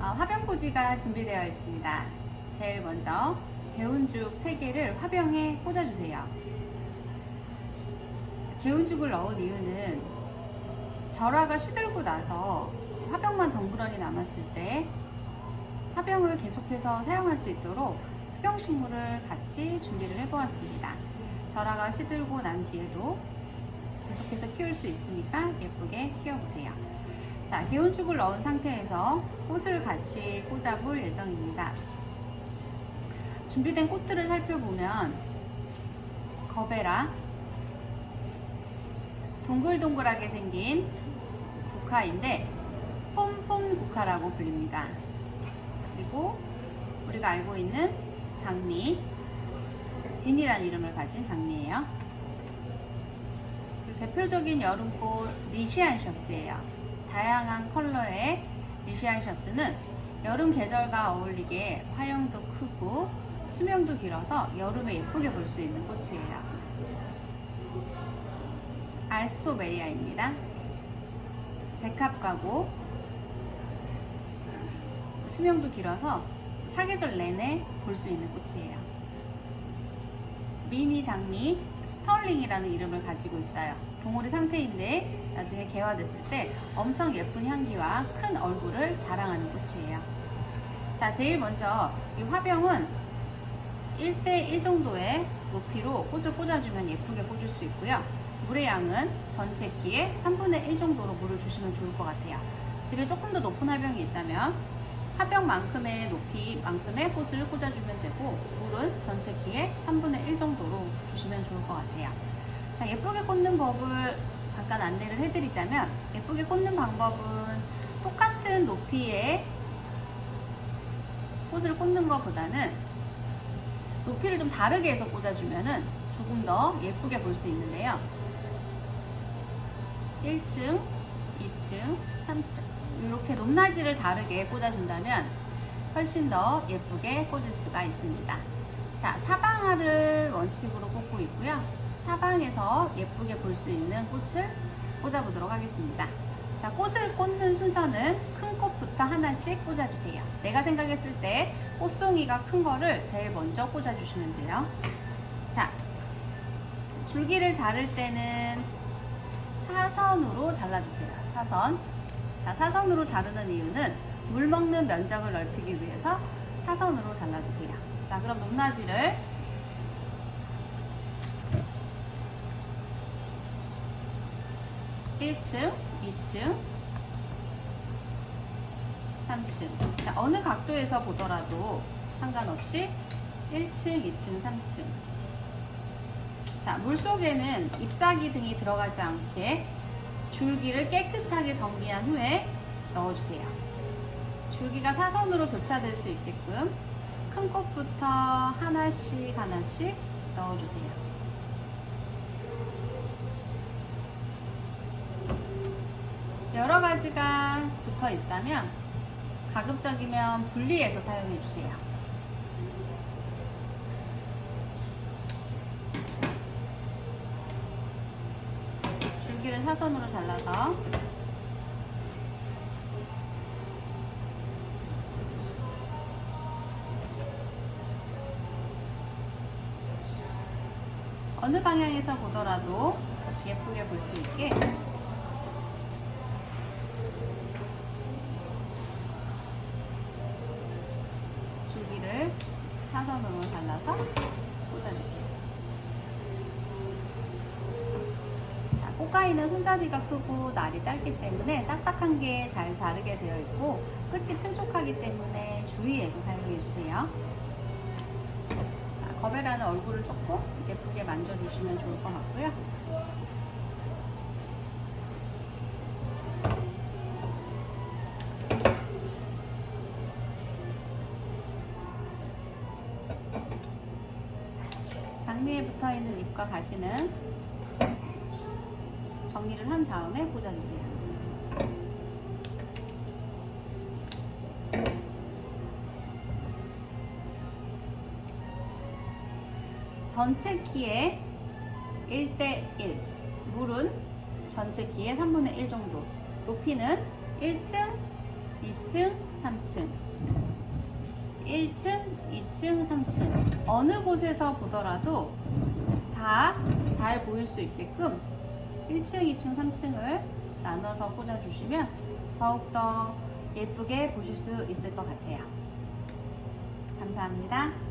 어, 화병꽂이가 준비되어 있습니다. 제일 먼저 개운죽 3개를 화병에 꽂아주세요. 개운죽을 넣은 이유는 절화가 시들고 나서 화병만 덩그러니 남았을 때 화병을 계속해서 사용할 수 있도록 수경식물을 같이 준비를 해보았습니다. 절화가 시들고 난 뒤에도 계속해서 키울 수 있으니까 예쁘게 키워보세요. 자, 개운죽을 넣은 상태에서 꽃을 같이 꽂아볼 예정입니다. 준비된 꽃들을 살펴보면 거베라, 동글동글하게 생긴 국화인데 폼폼 국화라고 불립니다. 그리고 우리가 알고 있는 장미, 진이라는 이름을 가진 장미예요. 대표적인 여름꽃 리시안셔스예요. 다양한 컬러의 리시안셔스는 여름 계절과 어울리게 화형도 크고 수명도 길어서 여름에 예쁘게 볼 수 있는 꽃이에요. 알스토베리아입니다. 백합가고 수명도 길어서 사계절 내내 볼 수 있는 꽃이에요. 미니 장미 스털링이라는 이름을 가지고 있어요. 동물이 상태인데 나중에 개화됐을 때 엄청 예쁜 향기와 큰 얼굴을 자랑하는 꽃이에요. 자, 제일 먼저 이 화병은 1대1 정도의 높이로 꽃을 꽂아주면 예쁘게 꽂을 수 있고요. 물의 양은 전체 키의 3분의 1 정도로 물을 주시면 좋을 것 같아요. 집에 조금 더 높은 화병이 있다면 화병만큼의 높이만큼의 꽃을 꽂아주면 되고 물은 전체 키의 3분의 1 정도로 주시면 좋을 것 같아요. 자, 예쁘게 꽂는 법을 잠깐 안내를 해드리자면 예쁘게 꽂는 방법은 똑같은 높이의 꽃을 꽂는 것보다는 높이를 좀 다르게 해서 꽂아주면은 조금 더 예쁘게 볼 수 있는데요. 1층, 2층, 3층 이렇게 높낮이를 다르게 꽂아준다면 훨씬 더 예쁘게 꽂을 수가 있습니다. 자, 사방화를 원칙으로 꽂고 있고요. 사방에서 예쁘게 볼 수 있는 꽃을 꽂아보도록 하겠습니다. 자, 꽃을 꽂는 순서는 큰 꽃부터 하나씩 꽂아주세요. 내가 생각했을 때 꽃송이가 큰 거를 제일 먼저 꽂아주시면 돼요. 자, 줄기를 자를 때는 사선으로 잘라주세요. 사선. 자, 사선으로 자르는 이유는 물 먹는 면적을 넓히기 위해서 사선으로 잘라주세요. 자, 그럼 높낮이를 일층이층삼층 자, 어느 각도에서 보더라도 상관없이 1층, 2층, 3층. 자, 물 속에는 잎사귀 등이 들어가지 않게 줄기를 깨끗하게 정리한 후에 넣어주세요. 줄기가 사선으로 교차될 수 있게끔 큰 꽃부터 하나씩 하나씩 넣어주세요. 여러 가지가 붙어 있다면 가급적이면 분리해서 사용해 주세요. 줄기를 사선으로 잘라서 어느 방향에서 보더라도 예쁘게 볼 수 있게 줄기를 사선으로 잘라서 꽂아주세요. 자, 꽃가위는 손잡이가 크고 날이 짧기 때문에 딱딱한 게 잘 자르게 되어 있고 끝이 뾰족하기 때문에 주의해서 사용해 주세요. 자, 거베라는 얼굴을 조금 예쁘게 만져주시면 좋을 것 같고요. 장미에 붙어 있는 잎과 가시는 정리를 한 다음에 꽂아주세요. 전체 키의 1대1, 물은 전체 키의 3분의 1 정도, 높이는 1층, 2층, 3층, 1층, 2층, 3층. 어느 곳에서 보더라도 다 잘 보일 수 있게끔 1층, 2층, 3층을 나눠서 꽂아주시면 더욱더 예쁘게 보실 수 있을 것 같아요. 감사합니다.